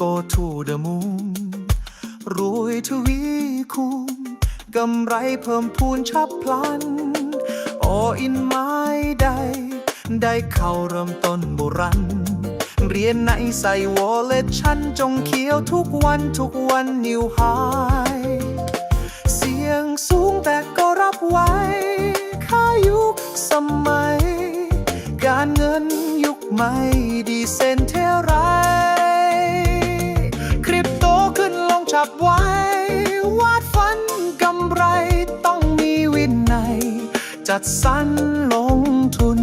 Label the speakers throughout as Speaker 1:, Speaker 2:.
Speaker 1: go to the moon รวยทวีคูณกำไรเพิ่มพูนฉับพลันโออินไม้ใดได้เข้าเริ่มต้นบุรัน เรียนในใส่วอลเล็ตฉันจงเขียวทุกวันทุกวันนิวไฮเสียงสูงแต่ก็รับไหวข้ายุคสมัย การเงินยุคใหม่ดีเซนเทไร ฉับไววาดฝันกำไรต้องมีวินัย จัดสรรลงทุน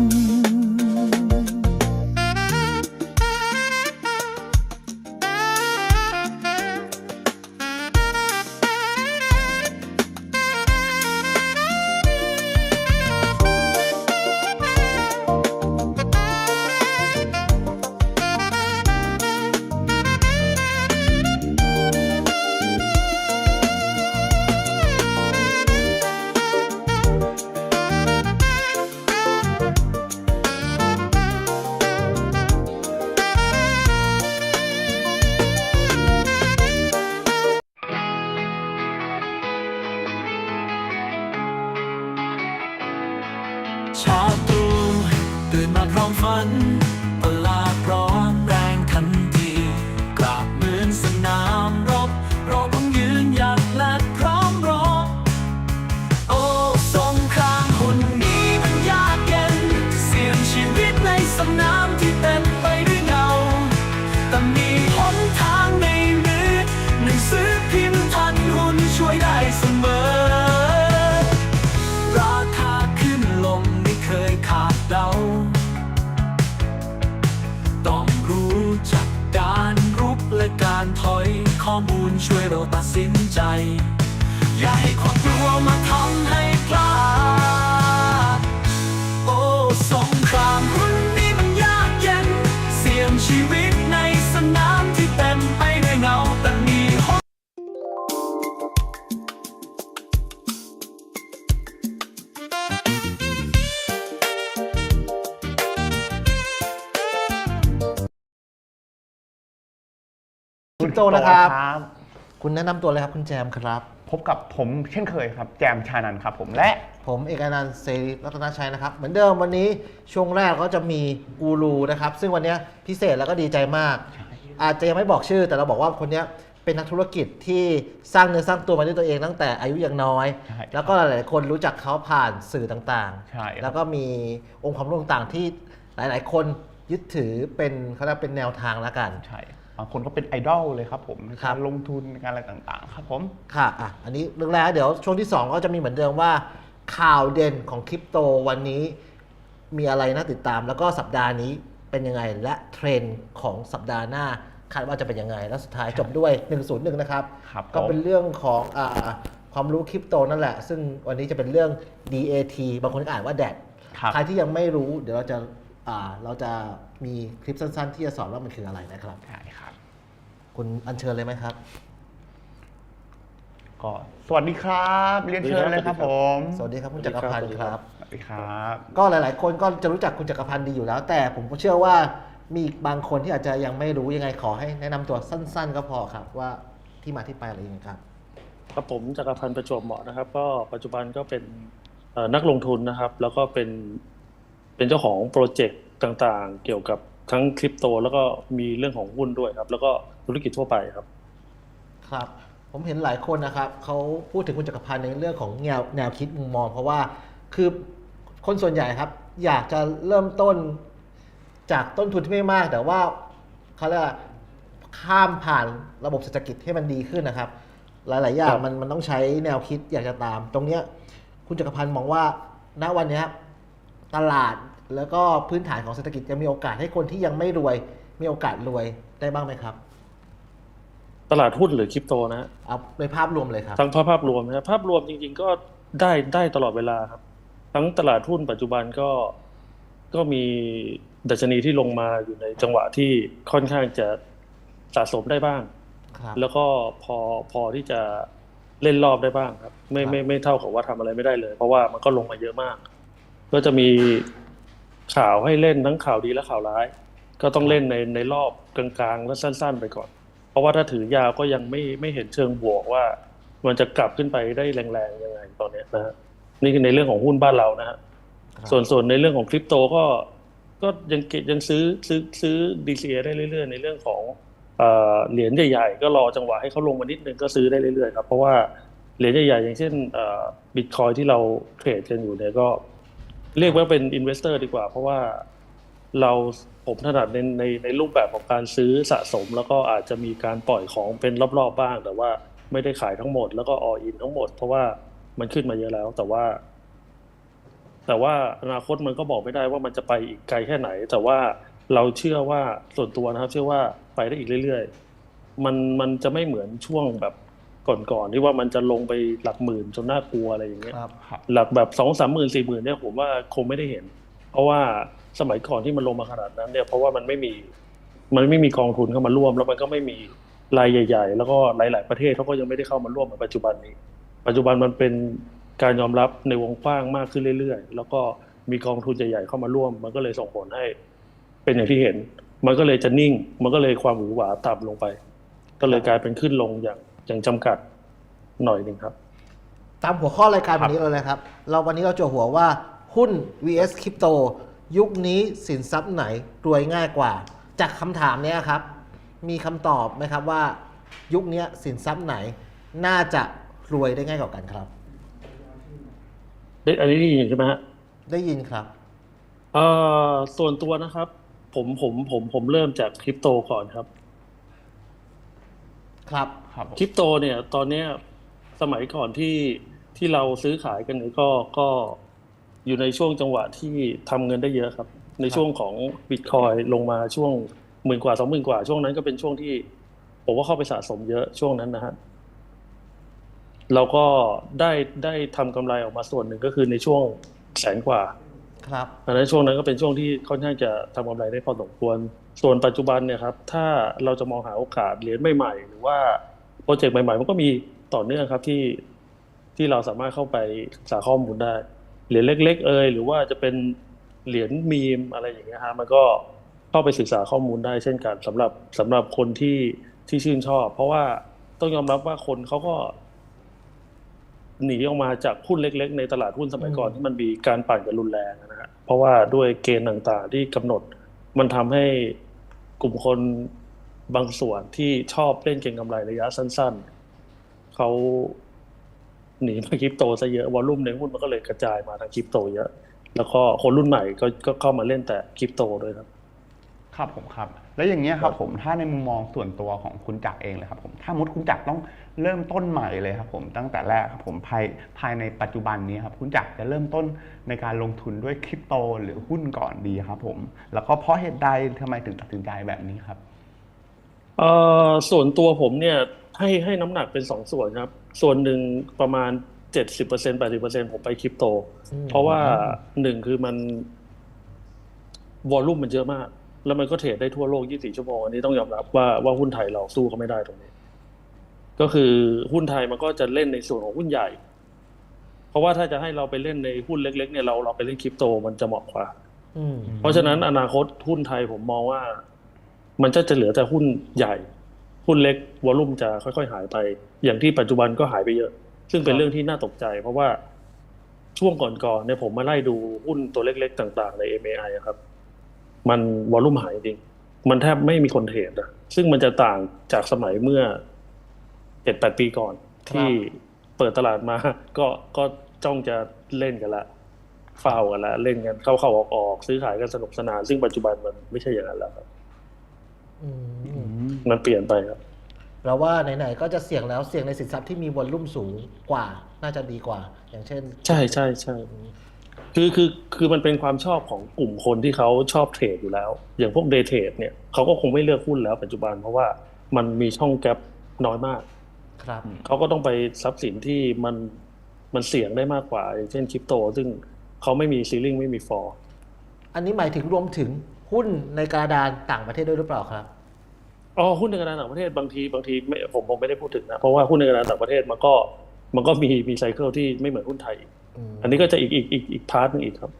Speaker 1: ชาตรูตื่นมาพร้อมฝัน
Speaker 2: โจนะครับ
Speaker 3: ครับ
Speaker 2: คุณแนะนำตัวเลยครับคุณแจมครับ
Speaker 3: พบกับผมเช่นเคยครับ แจมชานันท์ครับผมและ
Speaker 2: ผมเอกอนันต์เสรีรัตนชัยนะครับ เหมือนเดิมวันนี้ช่วงแรกก็จะมีกูรูนะครับ ซึ่งวันนี้พิเศษแล้วก็ดีใจมาก อาจจะยังไม่บอกชื่อ แต่เราบอกว่าคนเนี้ยเป็นนักธุรกิจที่สร้างเนื้อสร้างตัวมาด้วยตัวเองตั้งแต่อายุยังน้อย
Speaker 3: ใช่ครับ
Speaker 2: แล้วก็หลายๆคนรู้จักเขาผ่านสื่อต่าง
Speaker 3: ใช่ครับ
Speaker 2: แล้วก็มีองค์ความรู้ต่างๆที่หลายๆ คนยึดถือเป็นเขาเรียกเป็นแนวทางแล้วกัน
Speaker 3: ใช่ บางคนก็เป็นไอดอลเลยครับผมใน
Speaker 2: ครั
Speaker 3: กา
Speaker 2: บ
Speaker 3: รลงทุนในการอะไรต่างๆ ครับผม
Speaker 2: ค่ะอะ อันนี้เรื่องแรกเดี๋ยวช่วงที่ 2 ก็จะมีเหมือนเดิมว่า ข่าวเด่นของคริปโตวันนี้ มีอะไรน่าติดตาม แล้วก็สัปดาห์นี้เป็นยังไง และเทรนด์ของสัปดาห์หน้า คาดว่าจะเป็นยังไง แล้วสุดท้ายจบด้วย 101 นะครับ
Speaker 3: ครับ
Speaker 2: ก็เป็น
Speaker 3: ผม
Speaker 2: เรื่องของอ่าความรู้คริปโตนั่นแหละ ซึ่งวันนี้จะเป็นเรื่อง DAT บางคนก็อ่านว่า DAT
Speaker 3: ครับ
Speaker 2: ใครที่ยังไม่รู้ เดี๋ยวเราจะอ่าเราจะมีคลิปสั้น ๆ ที่จะสอนว่ามันคืออะไรนะครับ
Speaker 3: ใช่ครับ
Speaker 2: คุณอัญเชิญเลยไหมครับ
Speaker 3: ก็สวัสดีครับ เรียนเชิญเลยครับผม
Speaker 2: สวัสดีครับคุณจักรพันธ์ครับ
Speaker 3: สวัสดีครับ
Speaker 2: ก็หลาย ๆ คนก็จะรู้จักคุณจักรพันธ์ดีอยู่แล้ว แต่ผมก็เชื่อว่ามีอีกบางคนที่อาจจะยังไม่รู้ยังไงขอให้แนะนำตัวสั้น ๆ ก็พอครับ ว่าที่มาที่ไปอะไรยังไงครับ
Speaker 4: ครับผมจักรพันธ์ประจวบเหมาะนะครับ ก็ปัจจุบันก็เป็นเอ่อนักลงทุนนะครับ แล้วก็เป็นเป็นเจ้าของโปรเจกต์ต่างๆ เกี่ยวกับ ทั้งคริปโต แล้วก็มีเรื่องของหุ้นด้วยครับ แล้วก็ธุรกิจทั่วไปครับ
Speaker 2: ครับ ผมเห็นหลายคนนะครับเขาพูดถึงคุณจักรพันธ์ในเรื่องของแนวแนวคิดมุมมอง เพราะว่าคือคนส่วนใหญ่ครับ อยากจะเริ่มต้นจากต้นทุนที่ไม่มาก แต่ว่าเขาเรียกว่าข้ามผ่านระบบเศรษฐกิจให้มันดีขึ้นนะครับ หลาย ๆ อย่า
Speaker 4: ค
Speaker 2: ง
Speaker 4: รับ
Speaker 2: มันมันต้องใช้แนวคิดอยากจะตาม ตรงเนี้ยคุณจักรพันธ์มองว่าณวันเนี้ยตลาด แล้วก็พื้นฐานของเศรษฐกิจจะมีโอกาสให้คนที่ยังไม่รวย มีโอกาสรวยได้บ้างไหมครับ
Speaker 4: ตลาดหุ้นหรือคริปโตนะฮะ
Speaker 2: เอาในภาพรวมเลยครับ
Speaker 4: ทั้งภาพภาพรวมนะครับภาพรวมจริง ๆ ก็ได้ได้ตลอดเวลาครับ ทั้งตลาดหุ้นปัจจุบันก็ก็มีดัชนีที่ลงมาอยู่ในจังหวะที่ค่อนข้างจะสะสมได้บ้าง
Speaker 2: ครับ
Speaker 4: แล้วก็พอพอที่จะเล่นรอบได้บ้างครับ ไม่
Speaker 2: ครับ
Speaker 4: ไม่ไม่เท่ากับว่าทำอะไรไม่ได้เลย เพราะว่ามันก็ลงมาเยอะมาก ก็จะมี ข่าวให้เล่นทั้งข่าวดีและข่าวร้าย ก็ต้องเล่นในในรอบกลางๆและสั้น ๆ ไปก่อน เพราะว่าถ้าถือยาวก็ยังไม่ไม่เห็นเชิงบวกว่า มันจะกลับขึ้นไปได้แรงๆยังไงตอนเนี้ยนะฮะนี่คือในเรื่องของหุ้นบ้านเรานะฮะ
Speaker 2: ครับ
Speaker 4: ส่วนส่วนในเรื่องของคริปโตก็ก็ยังเก็บยังซื้อซื้อซื้อ DCA ได้เรื่อย ๆ ในเรื่องของเอ่อเหรียญใหญ่ๆ ก็รอจังหวะให้เขาลงมานิดนึงก็ซื้อได้เรื่อยๆครับเพราะว่าเหรียญใหญ่ๆอย่างเช่นบิตคอยที่เราเทรดกันอยู่เนี่ยก็ เรียกว่าเป็นอินเวสเตอร์ดีกว่า เพราะว่าเราผมถนัดในในในรูปแบบของการซื้อสะสม แล้วก็อาจจะมีการปล่อยของเป็นรอบๆบ้าง แต่ว่าไม่ได้ขายทั้งหมดแล้วก็ออินทั้งหมด เพราะว่ามันขึ้นมาเยอะแล้ว แต่ว่า แต่ว่าอนาคตมันก็บอกไม่ได้ว่ามันจะไปอีกไกลแค่ไหน แต่ว่าเราเชื่อว่าส่วนตัวนะครับ เชื่อว่าไปได้อีกเรื่อย ๆ มันมันจะไม่เหมือนช่วงแบบ ก่อนๆที่ว่ามันจะลงไปหลักหมื่นจนน่ากลัวอะไรอย่างเงี้ย
Speaker 2: ครับ
Speaker 3: ครับ
Speaker 4: หลักแบบสองสามหมื่นสี่หมื่นเนี่ยผมว่าคงไม่ได้เห็น เพราะว่าสมัยก่อนที่มันลงมาขนาดนั้นเนี่ยเพราะว่ามันไม่มีมันไม่มีกองทุนเข้ามาร่วม แล้วมันก็ไม่มีรายใหญ่ ๆ แล้วก็หลาย ๆ ประเทศเขาก็ยังไม่ได้เข้ามาร่วมในปัจจุบันนี้ ปัจจุบันมันเป็นการยอมรับในวงกว้างมากขึ้นเรื่อยๆ แล้วก็มีกองทุนใหญ่ๆเข้ามาร่วม มันก็เลยส่งผลให้ เป็นอย่างที่เห็น มันก็เลยจะนิ่ง มันก็เลยความหวือหวาต่ำลงไป ก็เลยกลายเป็นขึ้นลงอย่างอ ย่างจำกัดหน่อยหนึ่งครับ
Speaker 2: ตามหัวข้อรายการวันนี้เลยนะครับ เราวันนี้เราจะหัวว่าหุ้น vs คริปโต ยุคนี้สินทรัพย์ไหนรวยง่ายกว่า จากคำถามเนี้ยครับ มีคำตอบไหมครับว่า ยุคนี้สินทรัพย์ไหน น่าจะรวยได้ง่ายกว่ากันครับ
Speaker 4: ได้อันนี้ได้ยินใช่ไหมฮะ
Speaker 2: ได้ยินครับ
Speaker 4: เอ่อส่วนตัวนะครับ ผมผมผมผมเริ่มจากคริปโตก่อนครับ
Speaker 2: ครับ
Speaker 3: ครับผม
Speaker 4: คริปโตเนี่ยตอนเนี้ยสมัยก่อนที่ที่เราซื้อขายกันเนี่ยก็ก็อยู่ในช่วงจังหวะที่ทำเงินได้เยอะครับ ในช่วงของบิตคอยลงมาช่วงหมื่นกว่าสองหมื่นกว่า ช่วงนั้นก็เป็นช่วงที่ผมว่าเข้าไปสะสมเยอะช่วงนั้นนะฮะเราก็ได้ได้ทำกำไรออกมาส่วนหนึ่งก็คือในช่วงแสนกว่า
Speaker 2: ครับ
Speaker 4: อันนั้นช่วงนั้นก็เป็นช่วงที่ค่อนข้างจะทำกำไรได้พอสมควร ส่วนปัจจุบันเนี่ยครับถ้าเราจะมองหาโอกาสเหรียญใหม่ๆ หรือว่าโปรเจกต์ใหม่ๆ มันก็มีต่อเนื่องครับที่ที่เราสามารถเข้าไปศึกษาข้อมูลได้ เหรียญเล็ก ๆ เอยหรือว่าจะเป็นเหรียญมีมอะไรอย่างเงี้ยฮะมันก็เข้าไปศึกษาข้อมูลได้เช่นกันสำหรับสำหรับคนที่ที่ชื่นชอบ เพราะว่าต้องยอมรับว่าคนเขาก็หนีออกมาจากหุ้นเล็ก ๆ ในตลาดหุ้นสมัยก่อน
Speaker 2: อืม
Speaker 4: ที่มันมีการปั่นกันรุนแรงนะฮะเพราะว่าด้วยเกณฑ์ต่างๆ ที่กำหนดมันทำให้ กลุ่มคนบางส่วนที่ชอบเล่นเก็งกำไรระยะสั้น ๆ เขาหนีมาคริปโตซะเยอะวอลลุ่มในหุ้นมันก็เลยกระจายมาทางคริปโตเยอะ แล้วก็คนรุ่นใหม่ก็ก็เข้ามาเล่นแต่คริปโตด้วยครับ
Speaker 3: ครับผมครับ แล้วอย่างเงี้ยครับผมถ้าในมุมมองส่วนตัวของคุณจักรเองเลยครับผมถ้ามุดคุณจักรต้องเริ่มต้นใหม่เลยครับผมตั้งแต่แรกครับผมภายภายในปัจจุบันนี้ครับคุณจักรจะเริ่มต้นในการลงทุนด้วยคริปโตหรือหุ้นก่อนดีครับผมแล้วก็เพราะเหตุใดทำไมถึงตัดสินใจแบบนี้ครับ
Speaker 4: เอ่อส่วนตัวผมเนี่ยให้ให้น้ำหนักเป็นสองส่วนครับ ส่วนหนึ่งประมาณเจ็ดสิบเปอร์เซ็นแปดสิบเปอร์เซ็นผมไปคริปโต
Speaker 2: อืม
Speaker 4: เพราะว่าหนึ่งคือมันวอลลุ่มมันเยอะมาก แล้วมันก็เทรดได้ทั่วโลก 24 ชั่วโมง อันนี้ต้องยอมรับว่าว่าหุ้นไทยเราสู้เขาไม่ได้ตรงนี้ ก็คือหุ้นไทยมันก็จะเล่นในส่วนของหุ้นใหญ่ เพราะว่าถ้าจะให้เราไปเล่นในหุ้นเล็ก ๆ เนี่ยเราเราไปเล่นคริปโตมันจะเหมาะกว่า
Speaker 2: อืม
Speaker 4: เพราะฉะนั้นอนาคตหุ้นไทยผมมองว่า มันจะจะเหลือแต่หุ้นใหญ่ หุ้นเล็กวอลุ่มจะค่อย ๆ หายไป อย่างที่ปัจจุบันก็หายไปเยอะ ซึ่งเป็นเรื่องที่น่าตกใจ เพราะว่าช่วงก่อนๆเนี่ยผมมาไล่ดูหุ้นตัวเล็ก ๆ ต่าง ๆ ใน MAI อะครับ มันวอลุ่มหายจริง มันแทบไม่มีคนเทรดอะซึ่งมันจะต่างจากสมัยเมื่อเจ็ดแปดปีก่อน
Speaker 2: ครับ
Speaker 4: ที่เปิดตลาดมา ก็ก็จ้องจะเล่นกันละเฝ้ากันละเล่นกันเข้าเข้าออกออกซื้อขายกันสนุกสนาน ซึ่งปัจจุบันมันไม่ใช่อย่างนั้นแล้วครับ
Speaker 2: อืม
Speaker 4: มันเปลี่ยนไปครับ
Speaker 2: เราว่าไหนๆก็จะเสี่ยงแล้วเสี่ยงในสินทรัพย์ที่มีวอลลุ่มสูงกว่า น่าจะดีกว่า อย่างเช่น
Speaker 4: ใช่ใช่ใช่ คือคือคือมันเป็นความชอบของกลุ่มคนที่เขาชอบเทรดอยู่แล้ว อย่างพวกเดย์เทรดเนี่ยเขาก็คงไม่เลือกหุ้นแล้วปัจจุบันเพราะว่ามันมีช่องแกลบน้อยมาก
Speaker 2: ครับ
Speaker 4: เขาก็ต้องไปทรัพย์สินที่มันมันเสี่ยงได้มากกว่า อย่างเช่นคริปโต ซึ่งเขาไม่มีซีลิงไม่มีฟอร์
Speaker 2: อันนี้หมายถึงรวมถึงหุ้นในกระดานต่างประเทศด้วยหรือเปล่าครับ
Speaker 4: อ๋อหุ้นในกระดานต่างประเทศบางทีบางทีไม่ผมผมไม่ได้พูดถึงนะเพราะว่าหุ้นในกระดานต่างประเทศมันก็มันก็มีมีไซเคิลที่ไม่เหมือนหุ้นไทย อีก
Speaker 2: อืม
Speaker 4: อันนี้ก็จะอีกอีกอีกอีกพาร์ทนึงอีกครับ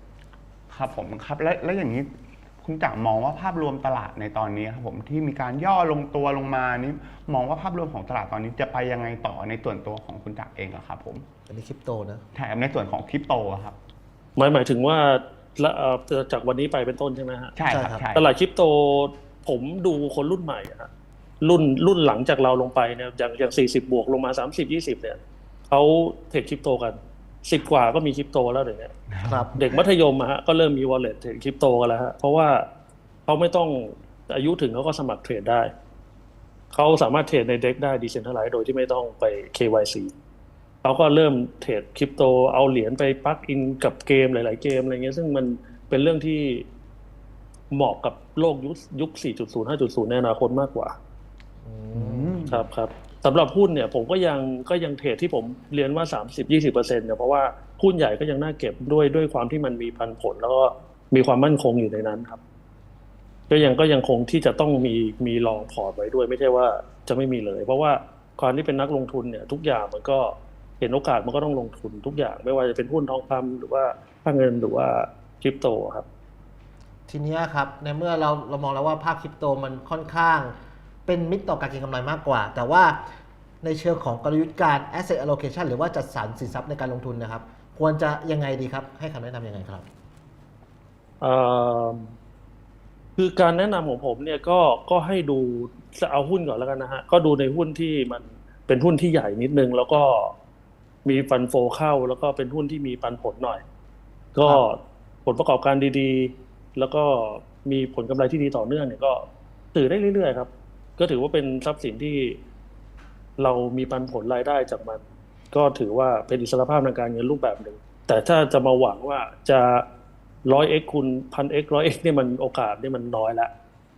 Speaker 3: ครับผมครับและและอย่างนี้คุณจักรมองว่าภาพรวมตลาดในตอนนี้ครับผมที่มีการย่อลงตัวลงมานี่มองว่าภาพรวมของตลาดตอนนี้จะไปยังไงต่อในส่วนตัวของคุณจักรเองอะครับผม
Speaker 2: อันนี้คริปโตนะ
Speaker 3: แถมในส่วนของคริปโตอะครับ
Speaker 4: หมายหมายถึงว่าละเอ่อจากวันนี้ไปเป็นต้นใช่ไหมฮะ
Speaker 3: ใช่ครับ
Speaker 2: ใช่ครับ
Speaker 3: ใช่
Speaker 4: ตลาดคริปโตผมดูคนรุ่นใหม่อะฮะรุ่นรุ่นหลังจากเราลงไปเนี่ยอย่างอย่างสี่สิบบวกลงมาสามสิบยี่สิบเนี่ยเขาเทรดคริปโตกัน สิบกว่าก็มีคริปโตแล้วเดี๋ยวนี้
Speaker 2: ครับ
Speaker 4: เด็กมัธยมอะฮะก็เริ่มมี wallet เทรดคริปโตกันแล้วฮะเพราะว่าเขาไม่ต้องอายุถึงเขาก็สมัครเทรดได้ เขาสามารถเทรดในเด็กได้ดิเซนทัลไลซ์โดยที่ไม่ต้องไป KYC เขาก็เริ่มเทรดคริปโตเอาเหรียญไปปลักอินกับเกมหลาย ๆ เกมอะไรเงี้ยซึ่งมันเป็นเรื่องที่เหมาะกับโลกยุคยุค 4.0 5.0 ในอนาคตมากกว่า
Speaker 2: อืม
Speaker 3: อืม
Speaker 4: ครับครับ สำหรับหุ้นเนี่ยผมก็ยังก็ยังเทรดที่ผมเรียนว่า 30-20%เนี่ยเพราะว่าหุ้นใหญ่ก็ยังน่าเก็บด้วยด้วยความที่มันมีปันผล แล้วก็มีความมั่นคงอยู่ในนั้นครับ ก็ยังก็ยังคงที่จะต้องมีมีลองพอร์ตไว้ด้วย ไม่ใช่ว่าจะไม่มีเลย เพราะว่าความที่เป็นนักลงทุนเนี่ย ทุกอย่างมันก็เห็นโอกาสมันก็ต้องลงทุนทุกอย่าง ไม่ว่าจะเป็นหุ้นทองคำหรือว่าค่าเงินหรือว่าคริปโตครับ
Speaker 2: ทีเนี้ยครับในเมื่อเราเรามองแล้วว่าภาพคริปโตมันค่อนข้าง เป็นมิตรต่อการเก็งกำไรมากกว่า แต่ว่าในเชิงของกลยุทธ์การ asset allocation หรือว่าจัดสรรสินทรัพย์ในการลงทุนนะครับ ควรจะยังไงดีครับ ให้คำแนะนำยังไงครับ
Speaker 4: คือการแนะนำของผมเนี่ยก็ก็ให้ดูจะเอาหุ้นก่อนแล้วกันนะฮะ ก็ดูในหุ้นที่มันเป็นหุ้นที่ใหญ่นิดนึง แล้วก็มีฟันโฟเข้า แล้วก็เป็นหุ้นที่มีปันผลหน่อย ก็ผลประกอบการดีๆ แล้วก็มีผลกำไรที่ดีต่อเนื่องเนี่ยก็ถือได้เรื่อยๆครับ ก็ถือว่าเป็นทรัพย์สินที่เรามีปันผลรายได้จากมัน ก็ถือว่าเป็นอิสรภาพทางการเงินรูปแบบหนึ่ง แต่ถ้าจะมาหวังว่าจะร้อยเอ็กคูณพันเอ็กร้อยเอ็กเนี่ยมันโอกาสเนี่ยมันน้อยละ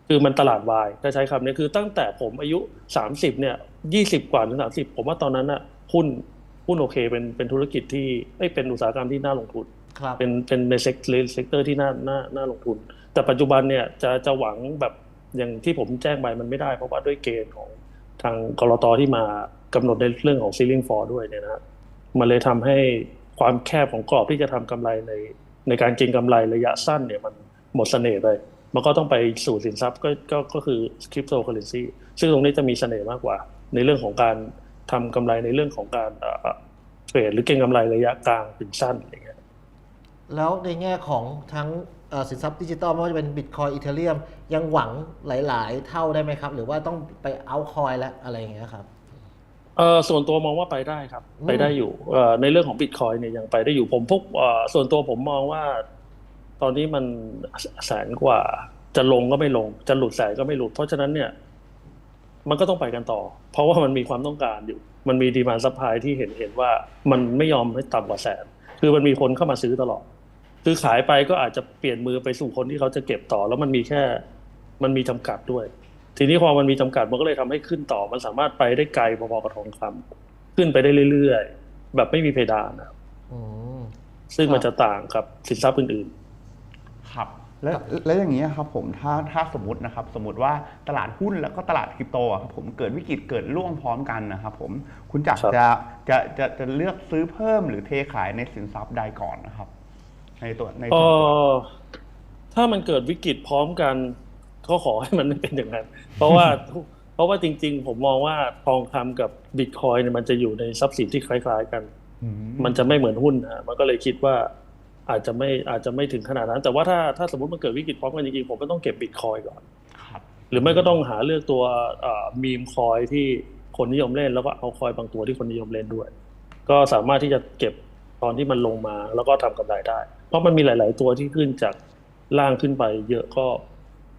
Speaker 4: คือมันตลาดวายถ้าใช้คำนี้คือตั้งแต่ผมอายุสามสิบเนี่ยยี่สิบกว่าถึงสามสิบผมว่าตอนนั้นน่ะหุ้นหุ้นโอเคเป็นเป็นธุรกิจที่เอ้ยเป็นอุตสาหกรรมที่น่าลงทุน
Speaker 2: ครับ
Speaker 4: เป็นเป็นในเซกเซกเตอร์ที่น่าน่าน่าลงทุน แต่ปัจจุบันเนี่ยจะจะหวังแบบ อย่างที่ผมแจ้งไปมันไม่ได้ เพราะว่าด้วยเกณฑ์ของทางกรตที่มากำหนดในเรื่องของ ceiling for ด้วยเนี่ยนะมันเลยทำให้ความแคบของกรอบที่จะทำกำไรในในการเก็งกำไรระยะสั้นเนี่ยมันหมดเสน่ห์ไป มันก็ต้องไปสู่สินทรัพย์ก็ก็ก็คือคริปโตเคอเรนซีซึ่งตรงนี้จะมีเสน่ห์มากกว่า ในเรื่องของการทำกำไรในเรื่องของการเทรดหรือเก็งกำไรระยะกลางถึงสั้นอะไรเงี้ย
Speaker 2: แล้วในแง่ของทั้ง สินทรัพย์ดิจิตอลไม่ว่าจะเป็นบิตคอยอีเทเรียมยังหวังหลาย ๆ เท่าได้ไหมครับ หรือว่าต้องไปเอาคอยแล้วอะไรอย่างเงี้ยครับ
Speaker 4: เออส่วนตัวมองว่าไปได้ครับ
Speaker 2: อืม
Speaker 4: ไปได้อยู่เอ่อในเรื่องของบิตคอยเนี่ยยังไปได้อยู่ผมพวกเอ่อส่วนตัวผมมองว่า ตอนนี้มันแสนกว่า จะลงก็ไม่ลง จะหลุดแสนก็ไม่หลุด เพราะฉะนั้นเนี่ย มันก็ต้องไปกันต่อ เพราะว่ามันมีความต้องการอยู่ มันมีดีมานซัพพลายที่เห็นเห็นว่ามันไม่ยอมให้ต่ำกว่าแสน คือมันมีคนเข้ามาซื้อตลอด คือขายไปก็อาจจะเปลี่ยนมือไปสู่คนที่เขาจะเก็บต่อ แล้วมันมีแค่มันมีจำกัดด้วย ทีนี้พอมันมีจำกัดมันก็เลยทำให้ขึ้นต่อ มันสามารถไปได้ไกลพอๆกับทองคำขึ้นไปได้เรื่อยๆ แบบไม่มีเพดานนะครับ
Speaker 2: อืม
Speaker 4: ซึ่ง
Speaker 2: ครับ
Speaker 4: มันจะต่างกับสินทรัพย์อื่น
Speaker 3: ครับแล้วแล้วอย่างนี้ยครับผมถ้าถ้าสมมตินะครับ สมมติว่าตลาดหุ้นแล้วก็ตลาดคริปโตอะครับผมเกิดวิกฤตเกิดร่วงพร้อมกันนะครับผมคุณจักร
Speaker 4: ครับ
Speaker 3: จะจะจะจะเลือกซื้อเพิ่มหรือเทขายในสินทรัพย์ใดก่อนนะครับ ในตัวใน
Speaker 4: ๆเอ
Speaker 3: ส่วนตัว
Speaker 4: อถ้ามันเกิดวิกฤตพร้อมกันก็ขอให้มันไม่เป็นอย่างนั้น เพราะว่าเพราะว่าจริง ๆ ผมมองว่าทองคำกับบิตคอยเนี่ยมันจะอยู่ในทรัพย์สินที่คล้าย ๆ กัน
Speaker 3: อื
Speaker 4: มันจะไม่เหมือนหุ้นนะมันก็เลยคิดว่าอาจจะไม่อาจจะไม่ถึงขนาดนั้น แต่ว่าถ้าถ้าสมมติมันเกิดวิกฤตพร้อมกันจริงๆผมก็ต้องเก็บบิตคอยก่อน
Speaker 3: ครับ
Speaker 4: หรือไม่ก็ต้องหาเลือกตัวมีมคอยที่คนนิยมเล่น แล้วก็เอาคอยบางตัวที่คนนิยมเล่นด้วย ก็สามารถที่จะเก็บตอนที่มันลงมาแล้วก็ทำกำไรได้ เพราะมันมีหลาย ๆ ตัวที่ขึ้นจากล่างขึ้นไป เยอะก็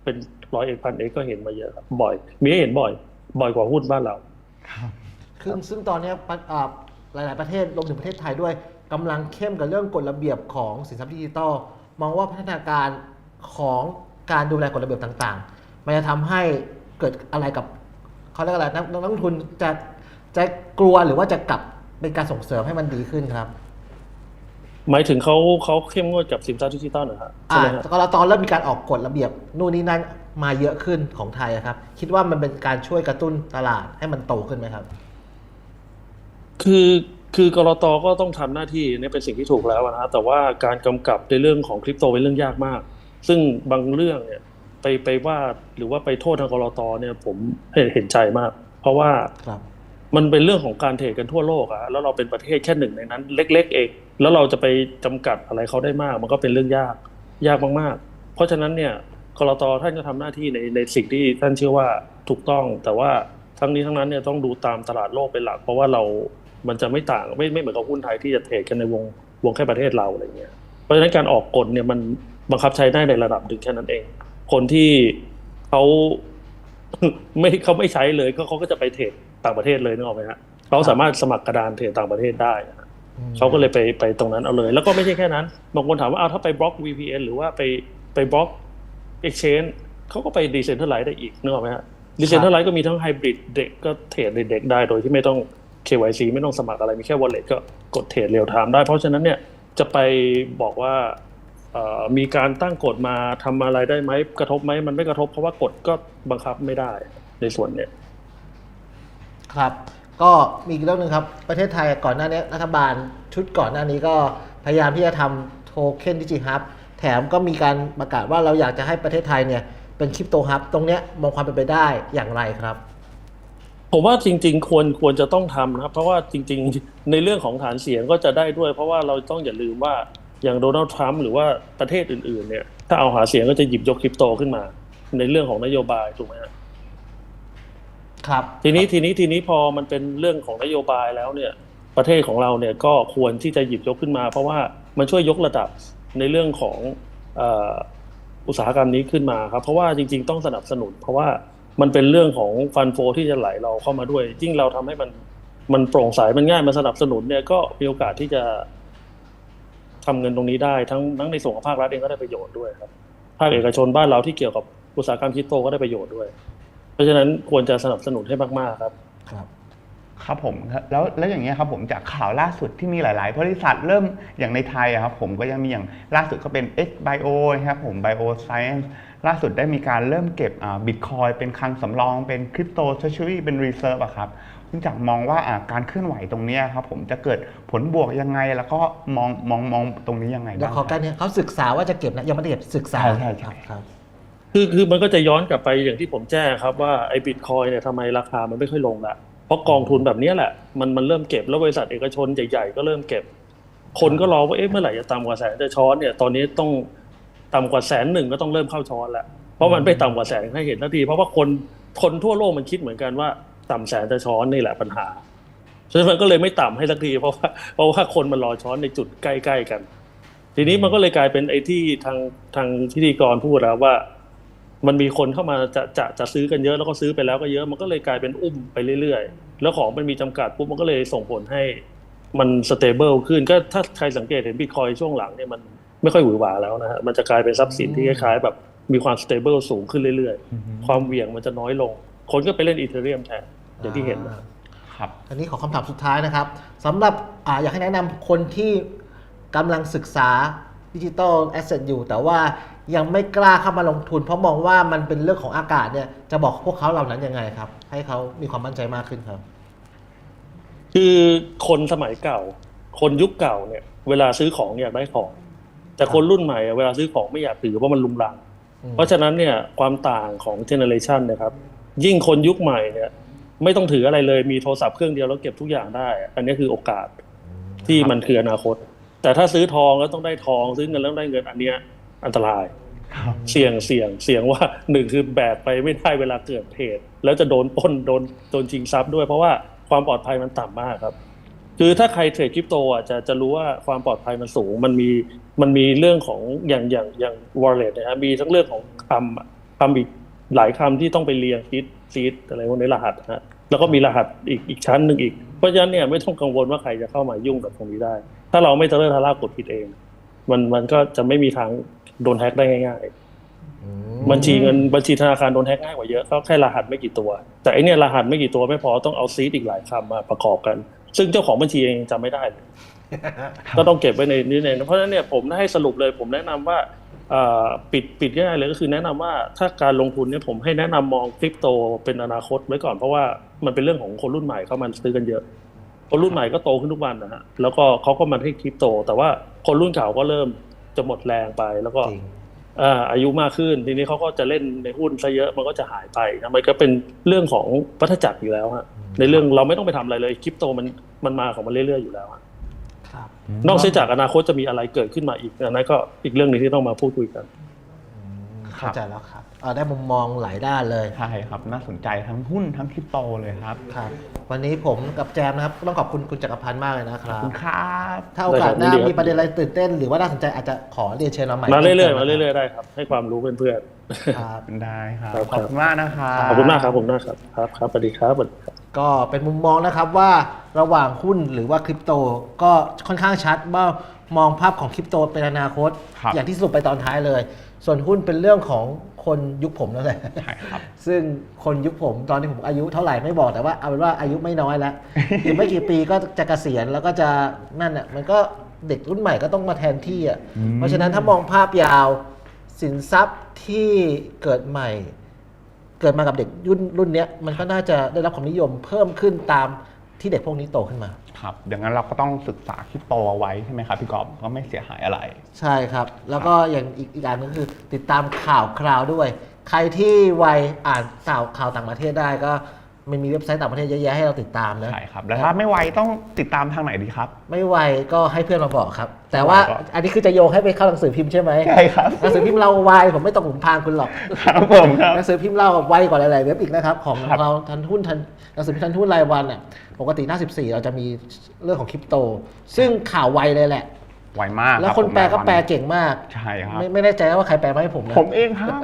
Speaker 4: เป็นร้อยเอกพันเอกก็เห็นมาเยอะครับบ่อย มีให้เห็นบ่อย บ่อยกว่าหุ้นบ้านเรา
Speaker 2: ซึ่งซึ่งตอนเนี้ยปะอ่าหลาย ๆ ประเทศรวมถึงประเทศไทยด้วยกำลังเข้มกับเรื่องกฎระเบียบของสินทรัพย์ดิจิทัลมองว่าพัฒนาการของการดูแลกฎระเบียบต่าง ๆ มันจะทำให้เกิดอะไรกับเขาเรียกอะไรนักนักลงทุนจะจะกลัวหรือว่าจะกลับเป็นการส่งเสริมให้มันดีขึ้นครับ
Speaker 4: หมายถึงเขาเขาเข้มงวดกับสินทรัพย์ดิจิตอลนะฮะใช่
Speaker 2: อ่า
Speaker 4: ไหมฮะ
Speaker 2: กรตเริ่มมีการออกกฎระเบียบนู่นนี่นั่นมาเยอะขึ้นของไทยอะครับ คิดว่ามันเป็นการช่วยกระตุ้นตลาดให้มันโตขึ้นไหมครับ
Speaker 4: คือคือกรตก็ต้องทำหน้าที่เนี่ยเป็นสิ่งที่ถูกแล้วนะฮะแต่ว่าการกำกับในเรื่องของคริปโตเป็นเรื่องยากมาก ซึ่งบางเรื่องเนี่ยไปไปว่าหรือว่าไปโทษทางกรตเนี่ยผมเห็นเห็นใจมาก เพราะว่า
Speaker 2: ครับ
Speaker 4: มันเป็นเรื่องของการเทรดกันทั่วโลกอะแล้วเราเป็นประเทศแค่หนึ่งในนั้น เล็ก ๆ เอง แล้วเราจะไปจำกัดอะไรเขาได้มาก มันก็เป็นเรื่องยากยากมากๆ เพราะฉะนั้นเนี่ยกรตท่านก็ทำหน้าที่ในในสิ่งที่ท่านเชื่อว่าถูกต้อง แต่ว่าทั้งนี้ทั้งนั้นเนี่ยต้องดูตามตลาดโลกเป็นหลัก เพราะว่าเรา มันจะไม่ต่างไม่ไม่เหมือนกับหุ้นไทยที่จะเทรดกันในวงวงแค่ประเทศเราอะไรเงี้ย เพราะฉะนั้นการออกกฎเนี่ยมันบังคับใช้ได้ในระดับหนึ่งแค่นั้นเอง คนที่เขาไม่เขาไม่ใช้เลยก็เขาก็จะไปเทรด ต่างประเทศเลยนึกออกไหมฮะเขาสามารถสมัครกระดานเทรดต่างประเทศได้นะฮะเขาก็เลยไปไปตรงนั้นเอาเลย แล้วก็ไม่ใช่แค่นั้นบางคนถามว่าเอาถ้าไปบล็อก VPN หรือว่าไปไปบล็อก Exchange เขาก็ไป Decentralize ได้อีกนึกออกไหมฮะ Decentralize ก็มีทั้งไฮบริดเด็กก็เทรดเด็กๆได้โดยที่ไม่ต้อง KYC ไม่ต้องสมัครอะไรมีแค่ Wallet ก็กดเทรดเรียลไทม์ได้ เพราะฉะนั้นเนี่ยจะไปบอกว่าเอ่อมีการตั้งกฎมาทำอะไรได้ไหมกระทบไหมมันไม่กระทบเพราะว่ากฎก็บังคับไม่ได้ในส่วนเนี้ย
Speaker 2: ครับ ก็มีอีกเรื่องหนึ่งครับ ประเทศไทยก่อนหน้านี้รัฐบาลชุดก่อนหน้านี้ก็พยายามที่จะทำโทเค็นดิจิฮับแถมก็มีการประกาศว่าเราอยากจะให้ประเทศไทยเนี่ยเป็นคริปโตฮับตรงเนี้ยมองความเป็นไปได้อย่างไรครับ
Speaker 4: ผมว่าจริง ๆ ควรควรจะต้องทำนะครับ เพราะว่าจริง ๆ ในเรื่องของฐานเสียงก็จะได้ด้วย เพราะว่าเราต้องอย่าลืมว่าอย่างโดนัลด์ทรัมป์หรือว่าประเทศอื่น ๆ เนี่ย ถ้าเอาหาเสียงก็จะหยิบยกคริปโตขึ้นมา ในเรื่องของนโยบายถูกไหมฮะ
Speaker 2: ครับ
Speaker 4: ทีนี้ทีนี้ทีนี้พอมันเป็นเรื่องของนโยบายแล้วเนี่ยประเทศของเราเนี่ยก็ควรที่จะหยิบยกขึ้นมา เพราะว่ามันช่วยยกระดับในเรื่องของเอ่ออุตสาหกรรมนี้ขึ้นมาครับเพราะว่าจริง ๆ ต้องสนับสนุน เพราะว่ามันเป็นเรื่องของฟันโฟที่จะไหลเราเข้ามาด้วยยิ่งเราทำให้มันมันโปร่งใสมันง่ายมันสนับสนุนเนี่ยก็มีโอกาสที่จะทำเงินตรงนี้ได้ทั้งทั้งในส่วนของภาครัฐเองก็ได้ประโยชน์ด้วยครับภาคเอกชนบ้านเราที่เกี่ยวกับอุตสาหกรรมคริปโตก็ได้ประโยชน์ด้วย เพราะฉะนั้นควรจะสนับสนุนให้มาก ๆ ครับ
Speaker 2: ครับ
Speaker 3: ครับผมแล้วแล้วอย่างเงี้ยครับผมจากข่าวล่าสุดที่มีหลาย ๆ บริษัทเริ่มอย่างในไทยอะครับผมก็ยังมีอย่างล่าสุดก็เป็น X Bio นะครับผม Bio Science ล่าสุดได้มีการเริ่มเก็บบิตคอยเป็นคลังสำรองเป็นคริปโตเทร s รีเป็นรีเซิร์ฟอะครับคุณจักรมองว่าอ่าการเคลื่อนไหวตรงเนี้ยครับผมจะเกิดผลบวกยังไงแล้วก็มองมองมองตรงนี้ยังไง
Speaker 2: เดี๋ยว
Speaker 3: บ้าง
Speaker 2: ขอการเนี่ยเขาศึกษาว่าจะเก็บนะยังไม่ได้เก็บศึกษา
Speaker 3: ใช่ใช่ใช่
Speaker 2: ครับ
Speaker 4: คือคือมันก็จะย้อนกลับไปอย่างที่ผมแจ้งครับว่าไอ้บิตคอยเนี่ยทำไมราคามันไม่ค่อยลงละเพราะกองทุนแบบนี้แหละมันมันเริ่มเก็บแล้วบริษัทเอกชนใหญ่ๆก็เริ่มเก็บ คนก็รอว่าเอ๊ะเมื่อไหร่จะต่ำกว่าแสนจะช้อนเนี่ยตอนนี้ต้องต่ำกว่าแสนหนึ่งก็ต้องเริ่มเข้าช้อนแล้วเพราะมันไม่ต่ำกว่าแสนให้เห็นทันที เพราะว่าคนคนทั่วโลกมันคิดเหมือนกันว่าต่ำแสนจะช้อนนี่แหละปัญหาฉะนั้นมันก็เลยไม่ต่ำให้สักทีเพราะว่าเพราะว่าคนมันรอช้อนในจุดใกล้ ๆ กัน ทีนี้มันก็เลยกลายเป็นไอ้ที่ทางทางพิธีกรพูดแล้วว่า มันมีคนเข้ามาจะจะจะซื้อกันเยอะแล้วก็ซื้อไปแล้วก็เยอะมันก็เลยกลายเป็นอุ้มไปเรื่อยๆ แล้วของมันมีจำกัดปุ๊บมันก็เลยส่งผลให้มันสเตเบิลขึ้นก็ถ้าใครสังเกตเห็นบิตคอยช่วงหลังเนี่ยมันไม่ค่อยหวือหวาแล้วนะฮะมันจะกลายเป็นทรัพย์สินที่คล้ายๆแบบมีความสเตเบิลสูงขึ้นเรื่อยๆ ความเหวี่ยงมันจะน้อยลง คนก็ไปเล่นอีเทเรียมแทนอย่างที่เห็นนะ
Speaker 3: ครับ
Speaker 2: อันนี้ขอคำถามสุดท้ายนะครับสำหรับอาอยากให้แนะนำคนที่กำลังศึกษาดิจิ t a ลแอสเซทอยู่ แต่ว่า ยังไม่กล้าเข้ามาลงทุน เพราะมองว่ามันเป็นเรื่องของอากาศเนี่ยจะบอกพวกเขาเหล่านั้นยังไงครับ ให้เขามีความมั่นใจมากขึ้นครับ
Speaker 4: คือคนสมัยเก่า คนยุคเก่าเนี่ย เวลาซื้อของอยากได้ของ แต่คนรุ่นใหม่อะเวลาซื้อของไม่อยากถือเพราะมันลุงลัง
Speaker 2: อืม
Speaker 4: เพราะฉะนั้นเนี่ยความต่างของเจเนอเรชันนะครับ ยิ่งคนยุคใหม่เนี่ย ไม่ต้องถืออะไรเลยมีโทรศัพท์เครื่องเดียวแล้วเก็บทุกอย่างได้ อันนี้คือโอกาสที่มันคืออนาคต แต่ถ้าซื้อทองแล้วต้องได้ทองซื้อเงินแล้วต้องได้เงินอันเนี้ย อันตราย
Speaker 3: ครับ
Speaker 4: เสี่ยงเสี่ยงเสี่ยงว่าหนึ่งคือแบกไปไม่ได้เวลาเกิดเหตุแล้วจะโดนปล้นโดนโดนชิงทรัพย์ด้วยเพราะว่าความปลอดภัยมันต่ำมากครับ คือถ้าใครเทรดคริปโตอะจะจะรู้ว่าความปลอดภัยมันสูง มันมีมันมีเรื่องของอย่างอย่างอย่าง wallet นะฮะมีทั้งเรื่องของคำอะคำอีกหลายคำที่ต้องไปเรียงซีดซีดอะไรพวกนี้รหัสนะฮะแล้วก็มีรหัสอีกอีกชั้นหนึ่งอีก เพราะฉะนั้นเนี่ยไม่ต้องกังวลว่าใครจะเข้ามายุ่งกับตรงนี้ได้ ถ้าเราไม่ทะเลอะทะล่ากดผิดเอง มันมันก็จะไม่มีทาง โดนแฮ็กได้ง่ายๆ
Speaker 2: อืม
Speaker 4: บัญชีเงินบัญชีธนาคารโดนแฮ็กง่ายกว่าเยอะก็แค่รหัสไม่กี่ตัว แต่อันเนี้ยรหัสไม่กี่ตัวไม่พอต้องเอาซีดอีกหลายคำมาประกอบกัน ซึ่งเจ้าของบัญชีเองจำไม่ได้เลยก็ต้องเก็บไว้ในนี้ในเพราะฉะนั้นเนี่ยผมให้สรุปเลยผมแนะนำว่าเอ่อปิดปิดง่ายๆเลยก็คือแนะนำว่าถ้าการลงทุนเนี่ยผมให้แนะนำมองคริปโตเป็นอนาคตไว้ก่อนเพราะว่ามันเป็นเรื่องของคนรุ่นใหม่เข้ามาซื้อกันเยอะ คนรุ่นใหม่ก็โตขึ้นทุกวันนะฮะแล้วก็เขาก็มาให้คริปโต แต่ว่าคนรุ่นเก่าก็เริ่ม จะหมดแรงไปแล้วก็
Speaker 2: จริง
Speaker 4: อ่าอายุมากขึ้น ทีนี้เขาก็จะเล่นในหุ้นซะเยอะมันก็จะหายไปนะมันก็เป็นเรื่องของวัฏจักรอยู่แล้วฮะในเรื่องเราไม่ต้องไปทำอะไรเลยคริปโตมันมันมาของมันเรื่อยๆอยู่แล้วฮะ
Speaker 2: ครับ
Speaker 4: นอกเสียจากอนาคตจะมีอะไรเกิดขึ้นมาอีกอันนั้นก็อีกเรื่องหนึงที่ต้องมาพูดคุยกัน
Speaker 2: เข้าใจแล้วครับอ่า ได้มุมมองหลายด้านเลย
Speaker 3: ใช่ครับ น่าสนใจทั้งหุ้นทั้งคริปโตเลยครับ
Speaker 2: ครับ วันนี้ผมกับแจมนะครับต้องขอบคุณคุณจักรพันธ์มากเลยนะค
Speaker 3: ข
Speaker 2: รั
Speaker 3: อบบคุณครับ
Speaker 2: ถ้าโอกาสหน้า
Speaker 4: ได้ครับ
Speaker 2: มีประเด็นอะไรตื่นเต้น หรือว่าน่าสนใจอาจจะขอเรียนเชิญมาใหม่
Speaker 4: มาเรื่อยๆ
Speaker 2: พิ่
Speaker 4: มา
Speaker 2: ติ
Speaker 4: เรื่อยๆได้ครับ ให้ความรู้เพื่อน
Speaker 2: ครับ
Speaker 3: ได้ครับ
Speaker 4: ครับ
Speaker 3: ขอบคุณมากนะครับ
Speaker 4: ๆขอบคุณมากครับผมมากครับครับครับสวัสดีครับสวัสดีครับ
Speaker 2: ก็เป็นมุมมองนะครับว่าระหว่างหุ้นหรือว่าคริปโตก็ค่อนข้างชัดว่ามองภาพของคริปโตเป็นอนาคต
Speaker 3: ครับ
Speaker 2: อย่างที่สรุปไปตอนท้ายเลย ส่วนหุ้นเป็นเรื่องของคนยุคผมนั่นแหละ
Speaker 3: ใช่ครับ
Speaker 2: ซึ่งคนยุคผมตอนที่ผมอายุเท่าไหร่ไม่บอกแต่ว่าเอาเป็นว่าอายุไม่น้อยแล้วอีกไม่กี่ปีก็จะเกษียณแล้วก็จะนั่นอะมันก็เด็กรุ่นใหม่ก็ต้องมาแทนที่อะ
Speaker 3: อืม
Speaker 2: เพราะฉะนั้นถ้ามองภาพยาวสินทรัพย์ที่เกิดใหม่ เกิดมากับเด็กรุ่นรุ่นเนี้ยมันก็น่าจะได้รับความนิยมเพิ่มขึ้นตาม ที่เด็กพวกนี้โตขึ้นมา
Speaker 3: ครับดังนั้นเราก็ต้องศึกษาคริปโตเอาไว้ใช่ไหมครับพี่กอบก็ไม่เสียหายอะไร
Speaker 2: ใช่ครับ แล้วก็อย่างอีกอีกอันนึงคือ ติดตามข่าวคราวด้วย ใครที่วัยอ่านข่าวข่าวต่างประเทศได้ก็ มันมีเว็บไซต์ต่างประเทศเยอะแยะให้เราติดตามนะ
Speaker 3: ใช่ครับ แล้วถ้าไม่ไวต้องติดตามทางไหนดีครับ
Speaker 2: ไม่ไวก็ให้เพื่อนมาบอกครับ แต่ว่า
Speaker 3: ไม่ไวก็
Speaker 2: อันนี้คือจะโยงให้ไปเข้าหนังสือพิมพ์ใช่ไหม
Speaker 3: ใช่ครับ
Speaker 2: หนังสือพิมพ์เราไวผมไม่ต้องหลุมพรางคุณหรอก
Speaker 3: ครับผมครับ
Speaker 2: หนังสือพิมพ์เราไวกว่าหลายๆเว็บอีกนะครับของ
Speaker 3: ครับ
Speaker 2: เราทันหุ้นทันหนังสือพิมพ์ทันหุ้นรายวันอะปกติหน้า 14 เราจะมีเรื่องของคริปโต ซึ่งข่าวไวเลยแหละ
Speaker 3: ไวมาก
Speaker 2: แล้ว
Speaker 3: รับ
Speaker 2: คน
Speaker 3: ผม
Speaker 2: แปลก็แปล
Speaker 3: น
Speaker 2: เก่งมาก
Speaker 3: ใช่ครับ
Speaker 2: ไม่ไม่แน่ใจว่าใครแปลมาให้ผมนะ
Speaker 3: ผมเองครับ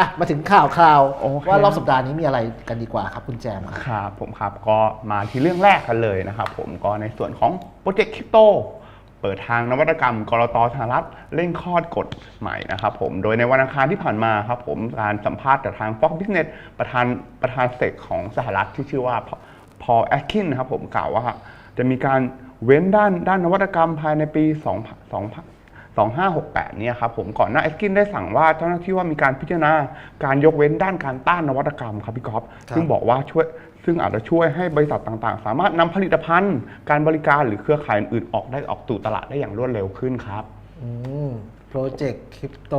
Speaker 2: อะมาถึงข่าวคราว
Speaker 3: โอเค
Speaker 2: ว่ารอบสัปดาห์นี้มีอะไรกันดีกว่าครับคุณแจมครับ
Speaker 3: ครับผมครับก็มาที่เรื่องแรกกันเลยนะครับผมก็ในส่วนของโปรเจกต์คริปโตเปิดทางนวัตกรรมกรตสหรัฐเร่งคลอดกฎใหม่นะครับผมโดยในวันอังคารที่ผ่านมาครับผมการสัมภาษณ์จากทาง Fox Business ประธานประธานเซกของสหรัฐที่ชื่อว่าพอลแอคคินนะครับผมกล่าวว่าจะมีการ เว้นด้านด้านนวัตกรรมภายในปี 2 2 2568 เนี่ยครับผมก่อนหน้าเอสกินได้สั่งว่าเจ้าหน้าที่ว่ามีการพิจารณาการยกเว้นด้านการต้านนวัตกรรมครับพี่ก๊อฟ
Speaker 2: ครับ
Speaker 3: ซึ่งบอกว่าช่วยซึ่งอาจจะช่วยให้บริษัทต่างๆ สามารถนำผลิตภัณฑ์ การบริการหรือเครือข่ายอื่นๆออกได้ออกสู่ตลาดได้อย่างรวดเร็วขึ้นครับ
Speaker 2: อืม โปรเจกต์คริปโต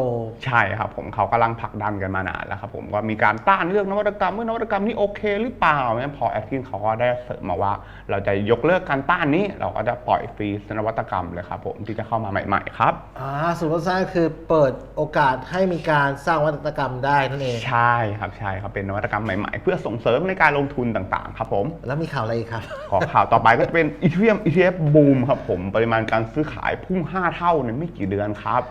Speaker 3: ใช่ครับผมเขากำลังผลักดันกันมานานแล้วครับผมก็มีการต้านเรื่องนวัตกรรมเมื่อนวัตกรรมนี้โอเคหรือเปล่าเนี่ยพอแอดกินเขาก็ได้เสริมมาว่า เราจะยกเลิกการต้านนี้ เราก็จะปล่อยฟรีนวัตกรรมเลยครับผมที่จะเข้ามาใหม่ ๆ ครับ
Speaker 2: อ่าสุดสั้นๆคือเปิดโอกาสให้มีการสร้างวัตกรรมได้นั่นเอง
Speaker 3: ใช่ครับใช่ครับเป็นนวัตกรรมใหม่ๆ เพื่อส่งเสริมในการลงทุนต่างๆ ครับผม
Speaker 2: แล้วมีข่าวอะไรอีกครับ
Speaker 3: ขอข่าวต่อไปก็จะเป็น Ethereum ETF Boom ครับผมปริมาณการซื้อขายพุ่ง5เท่าในไม่กี่เดือนครับ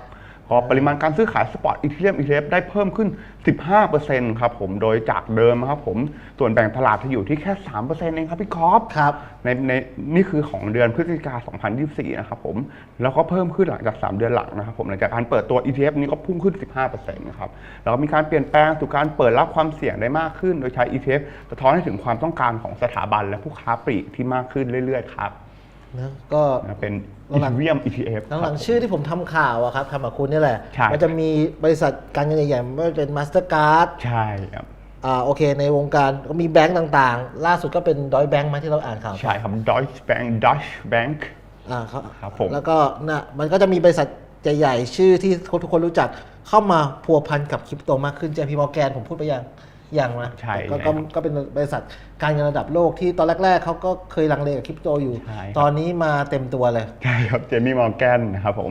Speaker 3: ก็ปริมาณการซื้อขายสปอต Ethereum ETF ได้เพิ่มขึ้น 15%ครับผมโดยจากเดิมครับผมส่วนแบ่งตลาดจะอยู่ที่แค่ 3%เองครับพี่กอล์ฟ
Speaker 2: ครับ
Speaker 3: ในในนี่คือของเดือนพฤศจิกา 2024 นะครับผม แล้วก็เพิ่มขึ้นหลังจาก 3 เดือนหลังนะครับผมหลังจากการเปิดตัว ETF นี้ก็พุ่งขึ้น 15%นะครับแล้วก็มีการเปลี่ยนแปลงสู่การเปิดรับความเสี่ยงได้มากขึ้น โดยใช้ ETF สะท้อนให้ถึงความต้องการของสถาบันและผู้ค้าปลีกที่มากขึ้นเรื่อยๆครับ
Speaker 2: นะก็
Speaker 3: นะเป็น
Speaker 2: หลัง
Speaker 3: Ethereum ETF
Speaker 2: หลังๆชื่อที่ผมทำข่าวอะครับทำกับคุณนี่แหละ
Speaker 3: ใช่
Speaker 2: มันจะมีบริษัทการเงินใหญ่ๆไม่ว่าจะเป็น Mastercard
Speaker 3: ใช่ครับ
Speaker 2: อ่าโอเค ในวงการก็มีแบงก์ต่างๆ ล่าสุดก็เป็นดอยแบงก์มาที่เราอ่านข่าว
Speaker 3: ใช่ครับ Deutsche Bank Deutsche Bank
Speaker 2: อ่าครับ
Speaker 3: ครับผม
Speaker 2: แล้วก็นะมันก็จะมีบริษัทใหญ่ๆชื่อที่ทุกคนรู้จักเข้ามาพัวพันกับคริปโตมากขึ้นเจพีมอร์แกนผมพูดไปยัง ยังนะ
Speaker 3: ใช่
Speaker 2: ก็ก็
Speaker 3: แล้ว
Speaker 2: ก็เป็นบริษัทการเงินระดับโลกที่ตอนแรก ๆเขาก็เคยลังเลกับคริปโตอยู่
Speaker 3: ใช่ครับ
Speaker 2: ตอนนี้มาเต็มตัวเลย
Speaker 3: ใช่ครับเจมี่มอร์แกนนะครับผม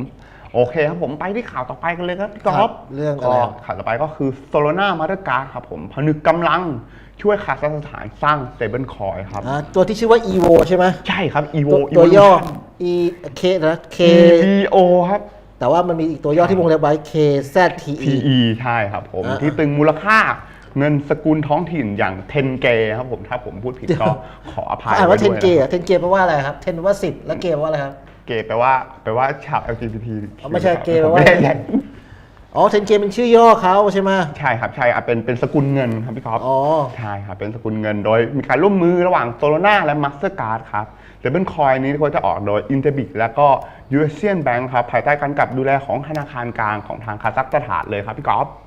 Speaker 3: โอเคครับผมไปที่ข่าวต่อไปกันเลยครับพี่กอ
Speaker 2: ครั
Speaker 3: ล์ฟ
Speaker 2: บเรื่องอะไร
Speaker 3: ก็
Speaker 2: ครับ
Speaker 3: ข่าวต่อไปก็คือ Solana m a t e r c a r d ครับผมผนึกกำลังช่วยคาซัคสถานสร้าง stable coin ครับ
Speaker 2: อ่าตัวที่ชื่อว่า EVO ใช่ไหม
Speaker 3: ใช่ครับ EVO
Speaker 2: ตัวตัวย่อ
Speaker 3: Evolution
Speaker 2: E K นะ K
Speaker 3: EVO ครับ
Speaker 2: แต่ว่ามันมีอีกตัวย่อที่วงเล็บไว้ K Z T E
Speaker 3: TE ใช่ครับผม
Speaker 2: อ่า
Speaker 3: ที่ตึงมูลค่า เงินสกุลท้องถิ่นอย่างเทนเกครับผมถ้าผมพูดผิดก็ขออภัย
Speaker 2: เขาอ่านว่า
Speaker 3: ไเท
Speaker 2: นเก
Speaker 3: ด้วยะ
Speaker 2: เทนเกแปลว่าอะไรครับเทนว่าสิบแล้วเกแปลว่าอะไรครับ
Speaker 3: เกย์แปลว่าแปลว่าชาว LGBT
Speaker 2: อ๋อไม่ใช่เกย์แปลว่า
Speaker 3: ไม่ใช่
Speaker 2: อ๋อเทนเกเป็นชื่อย่อเขาใช่ไหม
Speaker 3: ใช่ครับใช่ครับเป็นเป็นสกุลเงินครับพี่กอล์ฟ
Speaker 2: อ๋อ
Speaker 3: ใช่ครับเป็นสกุลเงิน โดยมีการร่วมมือระหว่างโซโลนาและ Mastercard ครับเดบิลคอยนี้ก็จะออกโดย i n t e r b i t และก็ u s i a n Bank ครับภายใต้การกำกับดูแลของธนาคารกลางของทางคาซัคสถานเลยครับพี่กอล์ฟ
Speaker 2: อืม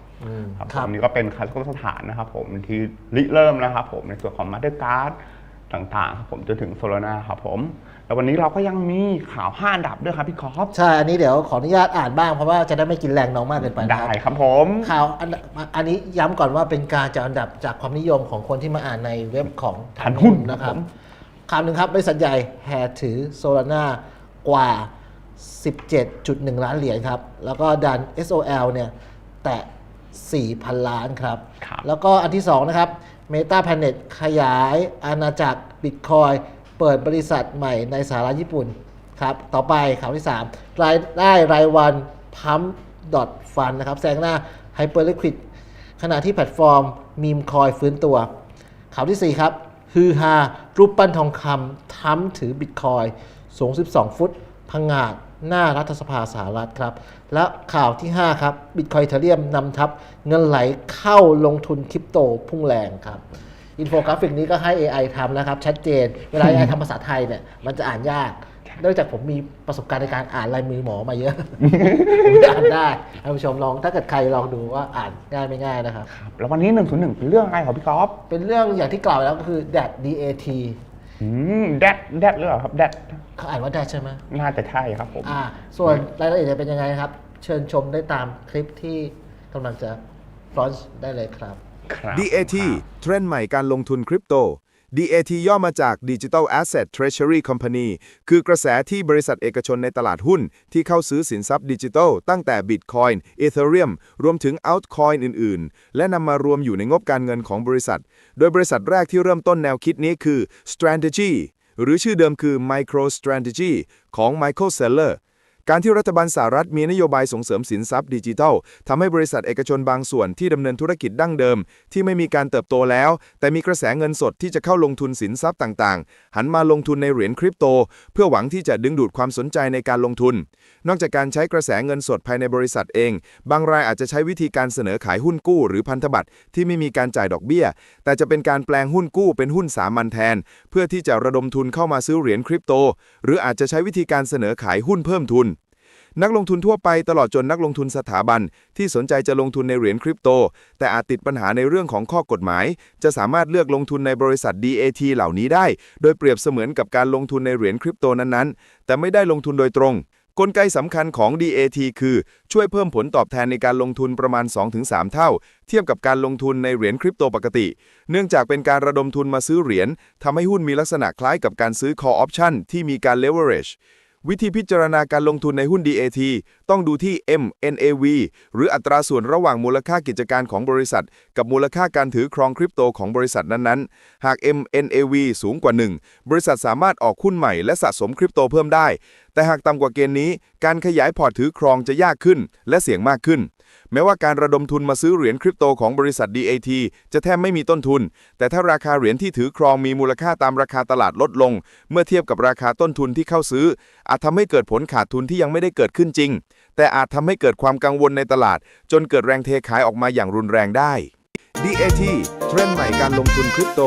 Speaker 3: ครับ
Speaker 2: ครับ
Speaker 3: ผมนี่ก็เป็นคาซัคสถานนะครับผมที่ริเริ่มนะครับผมในส่วนของ Mastercard ต่างๆครับผมจนถึงโซลาร่าครับผม แล้ววันนี้เราก็ยังมีข่าว5อันดับด้วยครับพี่คอฟ
Speaker 2: ใช่ อันนี้เดี๋ยวขออนุญาตอ่านบ้างเพราะว่าจะได้ไม่กินแรงน้องมากเกินไปนะ
Speaker 3: ได้
Speaker 2: ครับ
Speaker 3: ครับผม
Speaker 2: ข่าวอันอันนี้ย้ำก่อนว่าเป็นการจัดอันดับจากความนิยมของคนที่มาอ่านในเว็บของ
Speaker 3: ทันหุ้น
Speaker 2: นะครับ
Speaker 3: ผม
Speaker 2: ข่าวหนึ่งครับบริษัทใหญ่แห่ถือโซลาร่ากว่า 17.1 ล้านเหรียญครับ แล้วก็ดัน SOL เนี่ยแตะ 4,000 ล้านครับ
Speaker 3: ครับ
Speaker 2: แล้วก็อันที่ 2 นะครับ Meta Planet ขยายอาณาจักร Bitcoin เปิดบริษัทใหม่ในสหรัฐญี่ปุ่นครับ ต่อไปข่าวที่ 3 รายได้รายวันพัมดอทฟันนะครับแซงหน้า Hyperliquid ขณะที่แพลตฟอร์มมีมคอยฟื้นตัว ข่าวที่ 4 ครับ ฮือฮารูปปั้นทองคำทั้มถือบิตคอยสูง 12 ฟุตพังงาด หน้ารัฐสภาสหรัฐครับ และข่าวที่ 5 ครับบิตคอยเทเรียมนำทับเงินไหลเข้าลงทุนคริปโตพุ่งแรงครับ อินโฟกราฟิกนี้ก็ให้ AI ทำนะครับ ชัดเจน เวลา AI ทำภาษาไทยเนี่ยมันจะอ่านยากเนื่องจากผมมีประสบการณ์ในการอ่านลายมือหมอมาเยอะ ผมอ่านได้ท่านผู้ชมลองถ้าเกิดใครลองดูว่าอ่านง่ายไม่ง่ายนะครับ
Speaker 3: แล้ววันนี้101เป็นเรื่องอะไรครับพี่คอฟ
Speaker 2: เป็นเรื่องอย่างที่กล่าวไปแล้วก็คือ DAT DAT
Speaker 3: อืมแดดแดดหรือเปล่าครับแดด
Speaker 2: เขาอ่านว่า DAT ใช่ไหม
Speaker 3: น่าจะใช่ครับผม
Speaker 2: อ่า ส่วนรายละเอียดจะเป็นยังไงนะครับ เชิญชมได้ตามคลิปที่กำลังจะลอนได้เลยครับ
Speaker 3: ครับ
Speaker 5: DAT เทรนด์ใหม่การลงทุนคริปโต DAT ย่อมาจาก Digital Asset Treasury Company คือกระแสที่บริษัทเอกชนในตลาดหุ้น ที่เข้าซื้อสินทรัพย์ดิจิทัลตั้งแต่ Bitcoin Ethereum รวมถึง Altcoin อื่น ๆ และนำมารวมอยู่ในงบการเงินของบริษัท โดยบริษัทแรกที่เริ่มต้นแนวคิดนี้คือ Strategy หรือชื่อเดิมคือ MicroStrategy ของ Michael Saylor การที่รัฐบาลสหรัฐมีนโยบายส่งเสริมสินทรัพย์ดิจิทัลทำให้บริษัทเอกชนบางส่วนที่ดำเนินธุรกิจดั้งเดิม ที่ไม่มีการเติบโตแล้ว แต่มีกระแสเงินสดที่จะเข้าลงทุนสินทรัพย์ต่างๆ หันมาลงทุนในเหรียญคริปโต เพื่อหวังที่จะดึงดูดความสนใจในการลงทุน นอกจากการใช้กระแสเงินสดภายในบริษัทเอง บางรายอาจจะใช้วิธีการเสนอขายหุ้นกู้หรือพันธบัตรที่ไม่มีการจ่ายดอกเบี้ย แต่จะเป็นการแปลงหุ้นกู้เป็นหุ้นสามัญแทน เพื่อที่จะระดมทุนเข้ามาซื้อเหรียญคริปโต หรืออาจจะใช้วิธีการเสนอขายหุ้นเพิ่มทุน นักลงทุนทั่วไปตลอดจนนักลงทุนสถาบัน ที่สนใจจะลงทุนในเหรียญคริปโต แต่อาจติดปัญหาในเรื่องของข้อกฎหมาย จะสามารถเลือกลงทุนในบริษัท DAT เหล่านี้ได้ โดยเปรียบเสมือนกับการลงทุนในเหรียญคริปโตนั้นๆ แต่ไม่ได้ลงทุนโดยตรงกลไกสำคัญของ DAT คือ ช่วยเพิ่มผลตอบแทนในการลงทุนประมาณ 2-3 เท่า เทียบกับการลงทุนในเหรียญคริปโตปกติ เนื่องจากเป็นการระดมทุนมาซื้อเหรียญทำให้หุ้นมีลักษณะคล้ายกับการซื้อ call option ที่มีการ leverage วิธีพิจารณาการลงทุนในหุ้น DAT ต้องดูที่ MNAV หรืออัตราส่วนระหว่างมูลค่ากิจการของบริษัท กับมูลค่าการถือครองคริปโตของบริษัทนั้นๆ หาก MNAV สูงกว่า 1 บริษัทสามารถออกหุ้นใหม่และสะสมคริปโตเพิ่มได้ แต่หากต่ำกว่าเกณฑ์นี้ การขยายพอร์ตถือครองจะยากขึ้น และเสี่ยงมากขึ้น แม้ว่าการระดมทุนมาซื้อเหรียญคริปโตของบริษัท DAT จะแทบไม่มีต้นทุน แต่ถ้าราคาเหรียญที่ถือครองมีมูลค่าตามราคาตลาดลดลง เมื่อเทียบกับราคาต้นทุนที่เข้าซื้อ อาจทำให้เกิดผลขาดทุนที่ยังไม่ได้เกิดขึ้นจริง แต่อาจทำให้เกิดความกังวลในตลาด จนเกิดแรงเทขายออกมาอย่างรุนแรงได้ DAT เทรนด์ใหม่การลงทุนคริปโต